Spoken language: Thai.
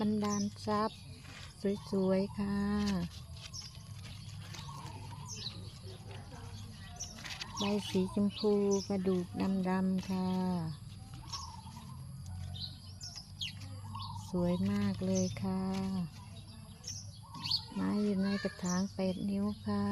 บันดาลทรัพย์ สวยๆ ค่ะ ใบสีชมพูกระดูกดำๆ ค่ะ สวยมากเลยค่ะ ไม้อยู่ในกระถางแปดนิ้วค่ะ